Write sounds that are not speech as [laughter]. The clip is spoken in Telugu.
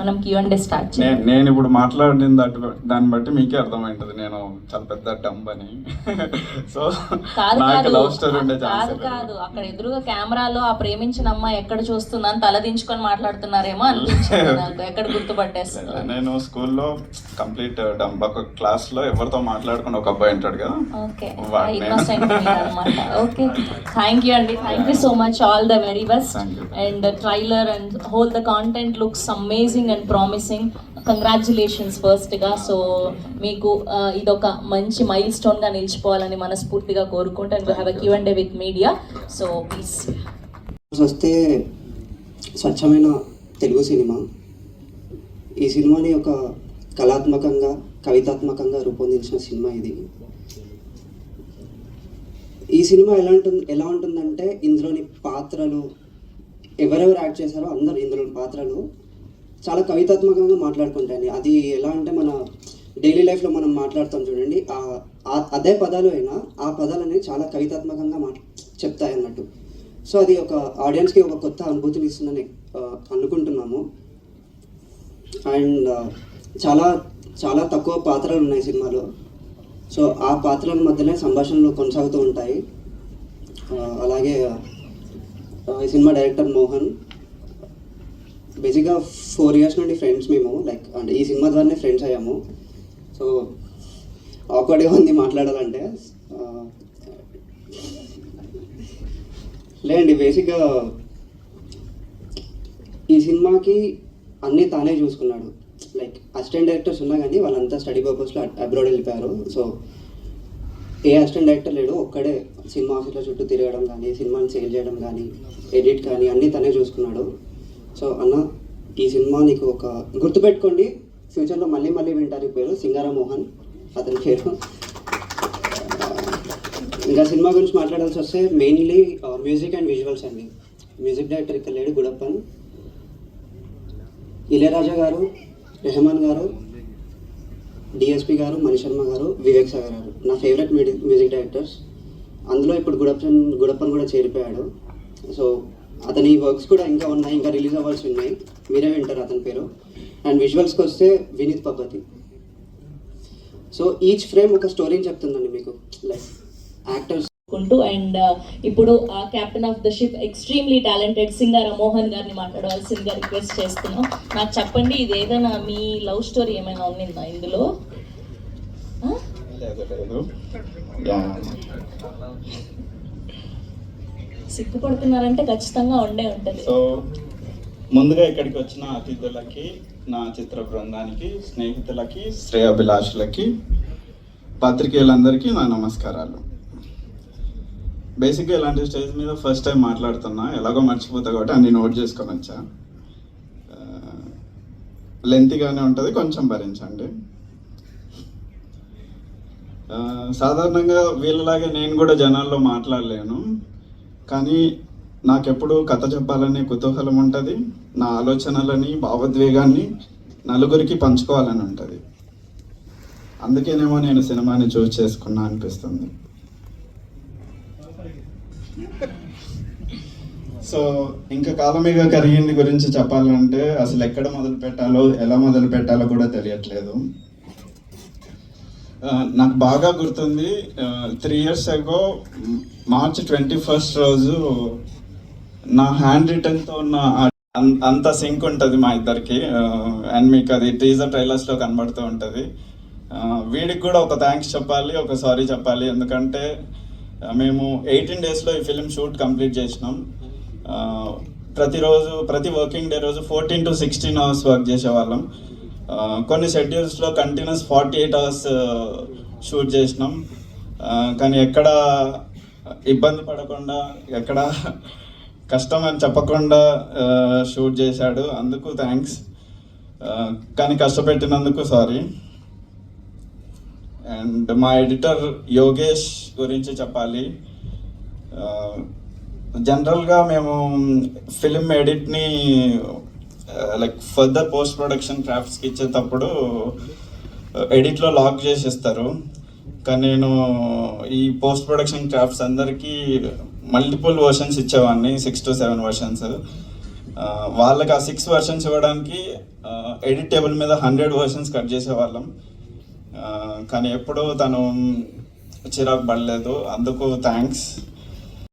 మనం క్యూ అండ్ స్టార్ట్ చేయాలి నేను ఇప్పుడు మాట్లాడిన దాన్ని బట్టి మీకే అర్థమైంటది. నేను చాలా పెద్ద డంబ్ అని [laughs] సో కాదు నాకు కాదు. లవ్ స్టోరీ ఉండే కాదు కాదు. అక్కడ ఎదురుగా కెమెరాలో ఆ ప్రేమించిన అమ్మాయి ఎక్కడ చూస్తుందని తలదించుకొని మాట్లాడుతున్నారేమో అనిపించింది నాకు. ఎక్కడ గుర్తుపట్టేస్తున్నారు [laughs] నేను స్కూల్లో కంప్లీట్ డంబ్ ఒక క్లాస్లో ఎవరితో మాట్లాడుకుని ఒక అబ్బాయి ఉంటాడు కదా. ఓకే. [laughs] ఓకే. థ్యాంక్ యూ అండి. Thank you so much. All the very best. And trailer and whole the content looks amazing and promising congratulations ఫస్ట్గా సో మీకు ఇదొక మంచి మైల్ స్టోన్గా నిలిచిపోవాలని మనస్ఫూర్తిగా కోరుకుంటాను and have a Q and with media so please వస్తే స్వచ్ఛమైన తెలుగు సినిమా. ఈ సినిమాని ఒక కళాత్మకంగా కవితాత్మకంగా రూపొందించిన సినిమా ఇది. ఈ సినిమా ఎలా ఉంటుంది ఎలా ఉంటుందంటే ఇందులోని పాత్రలు ఎవరెవరు యాక్ట్ చేశారో అందరు ఇందులోని పాత్రలు చాలా కవితాత్మకంగా మాట్లాడుకుంటాయండి. అది ఎలా అంటే మన డైలీ లైఫ్లో మనం మాట్లాడతాం చూడండి. ఆ- అదే పదాలు అయినా ఆ పదాలు అనేవి చాలా కవితాత్మకంగా మా చెప్తాయి అన్నట్టు. సో అది ఒక ఆడియన్స్కి ఒక కొత్త అనుభూతిని ఇస్తుందని అనుకుంటున్నాము. అండ్ చాలా చాలా తక్కువ పాత్రలు ఉన్నాయి సినిమాలో. సో ఆ పాత్రల మధ్యనే సంభాషణలు కొనసాగుతూ ఉంటాయి. అలాగే ఈ సినిమా డైరెక్టర్ మోహన్ బేసిక్గా ఫోర్ ఇయర్స్ నుండి ఫ్రెండ్స్ మేము లైక్ అంటే ఈ సినిమా ద్వారానే ఫ్రెండ్స్ అయ్యాము. సో ఆక్వర్డ్గా ఉంది మాట్లాడాలంటే. లేదండి బేసిక్గా ఈ సినిమాకి అన్నీ తానే చూసుకున్నాడు. లైక్ అసిస్టెంట్ డైరెక్టర్స్ ఉన్నా కానీ వాళ్ళంతా స్టడీ పర్పస్లో అబ్రాడ్ వెళ్ళిపోయారు. సో ఏ అసిస్టెంట్ డైరెక్టర్ లేడు ఒక్కడే సినిమా ఆఫీస్లో చుట్టూ తిరగడం కానీ సినిమాని సేల్ చేయడం కానీ ఎడిట్ కానీ అన్నీ తనే చూసుకున్నాడు. సో అన్న ఈ సినిమా నీకు ఒక గుర్తుపెట్టుకోండి. ఫ్యూచర్లో మళ్ళీ మళ్ళీ వింటారు పేరు సింగారా మోహన్. అతని పేరు. ఇంకా సినిమా గురించి మాట్లాడాల్సి వస్తే మెయిన్లీ మ్యూజిక్ అండ్ విజువల్స్ అండి. మ్యూజిక్ డైరెక్టర్ ఇక్కడ లేడు గుడప్పన్. ఇళయరాజా గారు రెహమాన్ గారు డిఎస్పి గారు మణిశర్మ గారు వివేక్ సాగర్ గారు. నా ఫేవరెట్ మ్యూజిక్ డైరెక్టర్స్. అందులో ఇప్పుడు గుడప్పన్ గుడప్పన్ కూడా చేరిపోయాడు. సో అతని వర్క్స్ కూడా ఇంకా ఉన్నాయి ఇంకా రిలీజ్ అవ్వాల్సి ఉన్నాయి. మీరే వింటారు అతని పేరు. అండ్ విజువల్స్కి వస్తే Vineeth Pabbathi. So each frame ఒక స్టోరీని చెప్తుందండి మీకు. లైక్ యాక్టర్స్ కుంటూ అండ్ ఇప్పుడు captain of the ship extremely talented singer Mohan గారిని మాట్లాడవలసిందిగా రిక్వెస్ట్ చేస్తున్నాం. నాకు చెప్పండి ఇది ఏదైనా మీ లవ్ స్టోరీ ఏమైనా ఉండిందా ఇందులో? ఆ? లేదు లేదు యా. సిగ్గుపడుతున్నారంటే ఖచ్చితంగా ఉండే ఉంటుంది. సో ముందుగా ఇక్కడికి వచ్చిన అతిథులకి నా చిత్ర బృందానికి స్నేహితులకి శ్రేయాభిలాషులకి పత్రికేయులందరికీ నా నమస్కారాలు. బేసిక్గా ఇలాంటి స్టేజ్ మీద ఫస్ట్ టైం మాట్లాడుతున్నా. ఎలాగో మర్చిపోతా కాబట్టి అన్ని నోట్ చేసుకొని వచ్చా. Uh, లెంతీగానే ఉంటుంది కొంచెం భరించండి. Uh, సాధారణంగా వీళ్ళలాగే నేను కూడా జనాల్లో మాట్లాడలేను. కానీ నాకెప్పుడు కథ చెప్పాలనే కుతూహలం ఉంటుంది నా ఆలోచనలని భావోద్వేగాన్ని నలుగురికి పంచుకోవాలని ఉంటుంది. అందుకేనేమో నేను సినిమాని చూస్ చేసుకున్నా అనిపిస్తుంది. సో ఇంకా కాలమేగా కరిగింది గురించి చెప్పాలంటే అసలు ఎక్కడ మొదలు పెట్టాలో ఎలా మొదలు పెట్టాలో కూడా తెలియట్లేదు. నాకు బాగా గుర్తుంది three years ago March twenty first రోజు నా హ్యాండ్ రిటర్న్తో ఉన్న అంత సింక్ ఉంటుంది మా ఇద్దరికి అండ్ మీకు అది టీజర్ ట్రైలర్స్లో కనబడుతూ ఉంటుంది. వీడికి కూడా ఒక థ్యాంక్స్ చెప్పాలి ఒక సారీ చెప్పాలి ఎందుకంటే మేము ఎయిటీన్ డేస్లో ఈ ఫిలిం షూట్ కంప్లీట్ చేసినాం. ప్రతిరోజు ప్రతి వర్కింగ్ డే రోజు fourteen to sixteen hours work చేసేవాళ్ళం. కొన్ని షెడ్యూల్స్లో continuous forty eight hours shoot చేసినాం. కానీ ఎక్కడ ఇబ్బంది పడకుండా ఎక్కడ కష్టం అని చెప్పకుండా షూట్ చేశాడు. అందుకు థ్యాంక్స్ కానీ కష్టపెట్టినందుకు సారీ అండ్ మా ఎడిటర్ యోగేష్ గురించి చెప్పాలి. జనరల్గా మేము ఫిలిం ఎడిట్ని లైక్ ఫర్దర్ పోస్ట్ ప్రొడక్షన్ క్రాఫ్ట్స్కి ఇచ్చేటప్పుడు uh, ఎడిట్లో లాక్ చేసేస్తారు. కానీ నేను ఈ పోస్ట్ ప్రొడక్షన్ క్రాఫ్ట్స్ అందరికీ మల్టిపుల్ వర్షన్స్ ఇచ్చేవాడిని సిక్స్ టు సెవెన్ వర్షన్స్ వాళ్ళకి ఆ సిక్స్ వర్షన్స్ ఇవ్వడానికి uh, ఎడిట్ టేబుల్ మీద హండ్రెడ్ వర్షన్స్ కట్ చేసేవాళ్ళం. Uh, కానీ ఎప్పుడూ తను చిరాకు పడలేదు. అందుకు థ్యాంక్స్